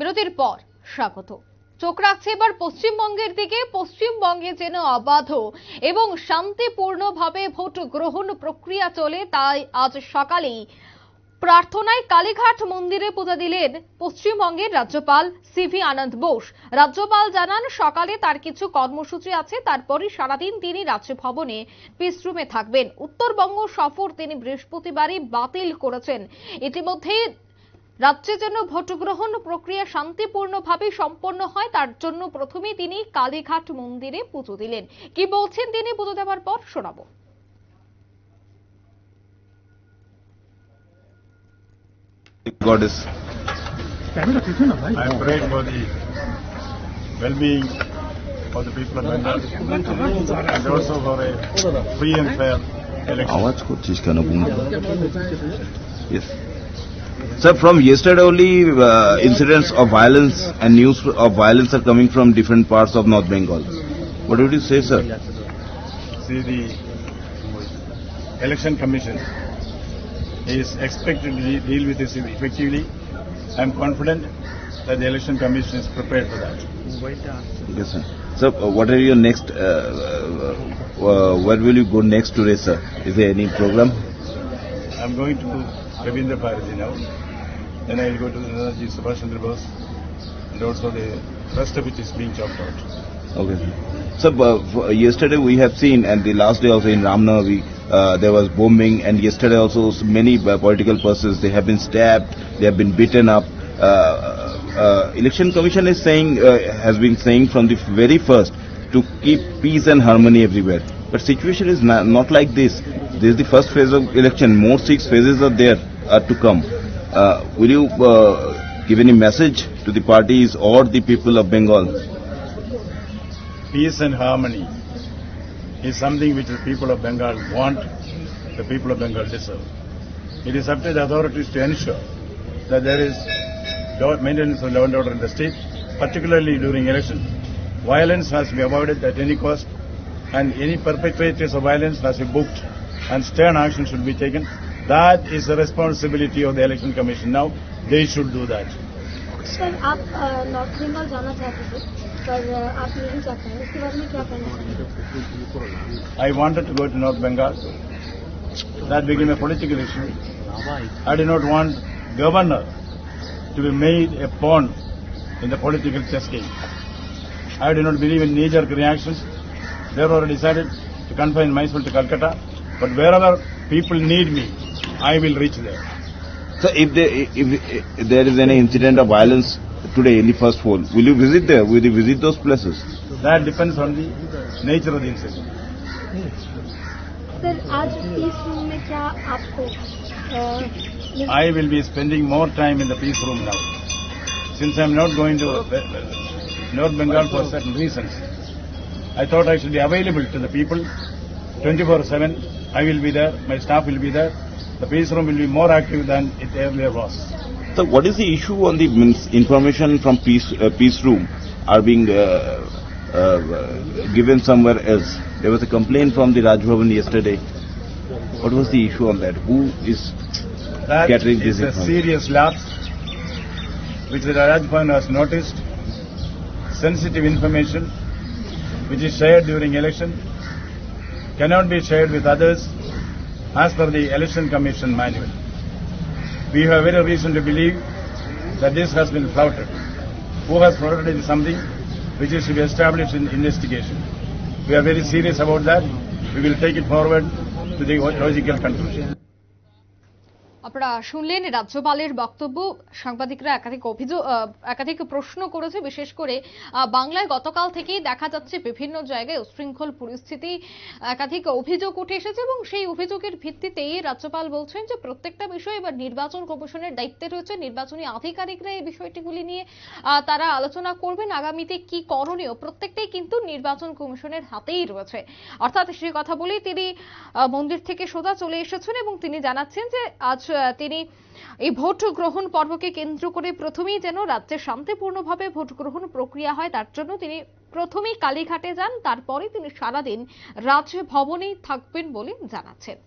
বিরতির পর স্বাগত। চোখ রাখছে এবার পশ্চিমবঙ্গের দিকে। পশ্চিমবঙ্গে যেন অবাধ এবং শান্তিপূর্ণভাবে ভোট গ্রহণ প্রক্রিয়া চলে, তাই আজ সকালেই প্রার্থনায় কালীঘাট মন্দিরে পূজা দিলেন পশ্চিমবঙ্গের রাজ্যপাল সিভি আনন্দ বোস। রাজ্যপাল জানান, সকালে তার কিছু কর্মসূচি আছে, তারপরই সারাদিন তিনি রাজভবনে পিসরুমে থাকবেন। উত্তরবঙ্গ সফর তিনি বৃহস্পতিবারই বাতিল করেছেন। ইতিমধ্যেই রাজ্যে যেন ভোট গ্রহণ প্রক্রিয়া শান্তিপূর্ণভাবে সম্পন্ন হয় তার জন্য প্রথমেই তিনি কালীঘাট মন্দিরে পুজো দিলেন কি বলছেন তিনি পুজো দেওয়ার পর শোনাবো goddess. I prayed for the well-being of the people of Bengal and also for a free and fair election. আওয়াজ করছিস কেন বন্ধু Yes. Sir, from yesterday only uh, incidents of violence and news of violence are coming from different parts of North Bengal. What would you say, sir? See, the election commission is expected to deal with this effectively. I am confident that the election commission is prepared for that. Yes, sir. Sir, uh, what are your next? Uh, uh, uh, where will you go next today, sir? Is there any program? I am going to Ravindra Bharati now. Then I will go to the Nanaji Subhash Chandra Bose and also the rest of it is being chopped out. Okay. So uh, yesterday we have seen, and the last day also in Ramnavi, uh, there was bombing, and yesterday also many uh, political persons they have been stabbed, they have been beaten up. Uh, uh, Election Commission is saying uh, has been saying from the very first to keep peace and harmony everywhere. But situation is not, not like this. This is the first phase of election. More six phases are there are to come. Uh, will you uh, give any message to the parties or the people of Bengal? peace and harmony is something which the people of Bengal want, the people of Bengal deserve. It is up to the authorities to ensure that there is maintenance of law and order in the state, particularly during elections. Violence has to be avoided at any cost, and any perpetrators of violence has to be booked, and stern action should be taken. That is the responsibility of the election commission. Now, they should do that. Sir आप अ, north Bengal जाना चाहते थे पर अ, आप नहीं चाहते हैं इसके बारे में क्या कहना चाहेंगे I wanted to go to North Bengal. That became a political issue. I did not want governor to be made a pawn in the political chess game. I do not believe in knee-jerk reactions. Therefore, I decided to confine myself to Calcutta. But wherever people need me, I will reach there. So if there, if, if there is any incident of violence today in the first poll, will you visit there? Will you visit those places? That depends on the nature of the incident. Sir आज इस room में क्या आपको अ, मिल- I will be spending more time in the peace room now. Since I am not going to uh, North Bengal for certain reasons, I thought I should be available to the people 24-7. I will be there, my staff will be there. The peace room will be more active than it earlier was. So what is the issue on the information from peace uh, peace room are being uh, uh, given somewhere else? There was a complaint from the Raj Bhavan yesterday. What was the issue on that? Who is That Gathering is this a serious lapse which the Raj Bhavan has noticed. Sensitive information which is shared during election cannot be shared with others as per the Election Commission manual. We have every reason to believe that this has been flouted. Who has flouted something which is to be established in investigation. We are very serious about that. We will take it forward to the logical conclusion. আপনারা শুনলেন রাজ্যপালের বক্তব্য। সাংবাদিকরা একাধিক অভিযোগ একাধিক প্রশ্ন করেছে। বিশেষ করে বাংলায় গতকাল থেকেই দেখা যাচ্ছে বিভিন্ন জায়গায় উশৃঙ্খল পরিস্থিতি। একাধিক অভিযোগ উঠে এসেছে এবং সেই অভিযোগের ভিত্তিতেই রাজ্যপাল বলছেন যে প্রত্যেকটা বিষয় এবার নির্বাচন কমিশনের দায়িত্বে রয়েছে। নির্বাচনী আধিকারিকরা এই বিষয়টিগুলি নিয়ে তারা আলোচনা করবেন। আগামীতে কি করণীয়? প্রত্যেকটাই কিন্তু নির্বাচন কমিশনের হাতেই রয়েছে। অর্থাৎ সে কথা বলেই তিনি মন্দির থেকে সোজা চলে এসেছেন এবং তিনি জানাচ্ছেন যে আজ তিনি এই ভোট গ্রহণ পর্বকে কেন্দ্র করে প্রথমেই যেন রাজ্যে শান্তিপূর্ণভাবে ভোট গ্রহণ প্রক্রিয়া হয়, তার জন্য তিনি প্রথমেই কালীঘাটে যান, তারপরে তিনি সারাদিন রাজভবনেই থাকবেন বলে জানাচ্ছেন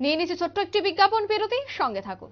নিয়ে নিচ্ছে ছোট্ট একটি বিজ্ঞাপন, বিরতি, সঙ্গে থাকুন।